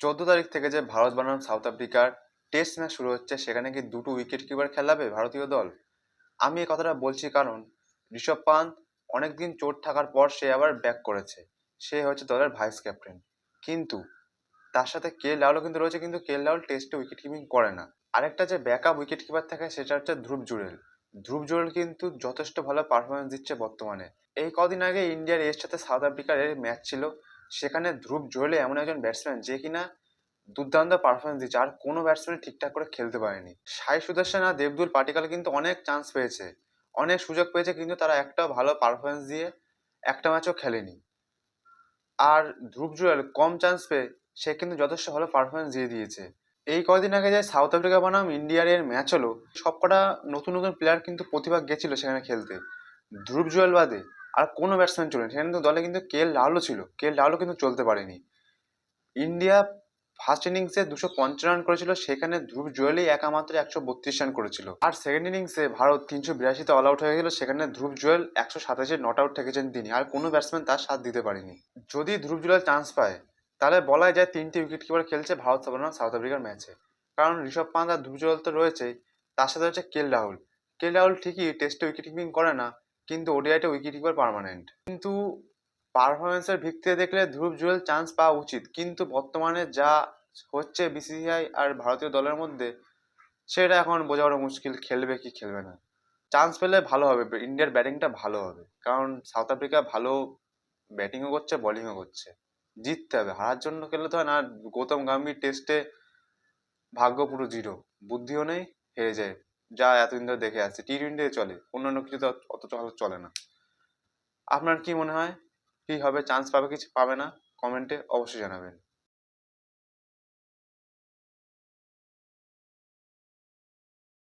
চোদ্দ তারিখ থেকে যে ভারত বনাম সাউথ আফ্রিকার টেস্ট ম্যাচ শুরু হচ্ছে, সেখানে কি দুটো উইকেট কিপার খেলাবে ভারতীয় দল? আমি এই কথাটা বলছি কারণ ঋষভ পান্ত অনেকদিন চোট থাকার পর সে আবার ব্যাক করেছে। সে হচ্ছে দলের ভাইস ক্যাপ্টেন কিন্তু তার সাথে কে লাউলও কিন্তু রয়েছে, কিন্তু কে লাউল টেস্টে উইকেট কিপিং করে না। আরেকটা যে ব্যাকআপ উইকেট কিপার থাকে, সেটা হচ্ছে ধ্রুব জুরেল ধ্রুব জুরেল কিন্তু যথেষ্ট ভালো পারফরমেন্স দিচ্ছে বর্তমানে। এই কদিন আগে ইন্ডিয়ার এর সাথে সাউথ আফ্রিকার এর ম্যাচ ছিল। সেখানে ধ্রুব জুরেল এমন একজন ব্যাটসম্যান যে কিনা দুর্দান্ত পারফরমেন্স দিচ্ছে আর কোনো ব্যাটসম্যান ঠিকঠাক করে খেলতে পারেনি। সাই সুদর্শন আর দেবদুল পাটিকাল কিন্তু অনেক চান্স পেয়েছে। অনেক সুযোগ পেয়েছে, কিন্তু তারা একটা ভালো পারফরমেন্স দিয়ে একটা ম্যাচও খেলেনি। আর ধ্রুব জুয়েল কম চান্স পেয়ে সে কিন্তু যথেষ্ট ভালো পারফরমেন্স দিয়ে দিয়েছে। এই কদিন আগে যে সাউথ আফ্রিকা বনাম ইন্ডিয়ার এর ম্যাচ হলো, সবকটা নতুন নতুন প্লেয়ার কিন্তু প্রতিভা গেছিল সেখানে খেলতে। ধ্রুব জুয়েল বাদে আর কোনো ব্যাটসম্যান চলেনি। সেখানে কিন্তু দলে কিন্তু কে এল রাহুলও ছিল, কে এল রাহুলও কিন্তু চলতে পারেনি। ইন্ডিয়া ফার্স্ট ইনিংসে দুশো পঞ্চান্ন রান করেছিল, সেখানে ধ্রুব জুয়েলই একামাত্র একশো বত্রিশ রান করেছিল। আর সেকেন্ড ইনিংসে ভারত তিনশো বিরাশিতে অল আউট হয়ে গেল সেখানে ধ্রুব জুয়েল একশো সাতাশে নট আউট থেকেছেন তিনি। আর কোনো ব্যাটসম্যান তার সাথ দিতে পারেনি। যদি ধ্রুব জুয়েল চান্স পায়, তাহলে বলা যায় তিনটি উইকেট কিপার খেলছে ভারত বনাম সাউথ আফ্রিকার ম্যাচে কারণ ঋষভ পান্ত আর ধ্রুব জুয়েল তো রয়েছেই, তার সাথে হচ্ছে কেল রাহুল কেল রাহুল ঠিকই টেস্টে উইকেট কিপিং করে না কিন্তু ওডিআইতে উইকেট কিপার পার্মানেন্ট কিন্তু পারফরমেন্সের ভিত্তিতে দেখলে ধ্রুব জুয়েল চান্স পাওয়া উচিত। কিন্তু বর্তমানে যা হচ্ছে বিসিসিআই আর ভারতীয় দলের মধ্যে, সেটা এখন বোঝা বড় মুশকিল, খেলবে কি খেলবে না। চান্স পেলে ভালো হবে ইন্ডিয়ার ব্যাটিংটা ভালো হবে। কারণ সাউথ আফ্রিকা ভালো ব্যাটিংও করছে বোলিংও করছে। জিততে হবে। হারার জন্য খেললে তো হয় না। গৌতম গাম্ভীর টেস্টে ভাগ্য পুরো জিরো বুদ্ধিও নেই, হেরে যায়। যা এতদিন ধরে দেখে আসছে। টি টোয়েন্টিতে চলে, অন্যান্য কিছু তো অত চলে না। আপনার কি মনে হয়? কি হবে? চান্স পাবে কিছু পাবে না? কমেন্টে অবশ্যই জানাবেন।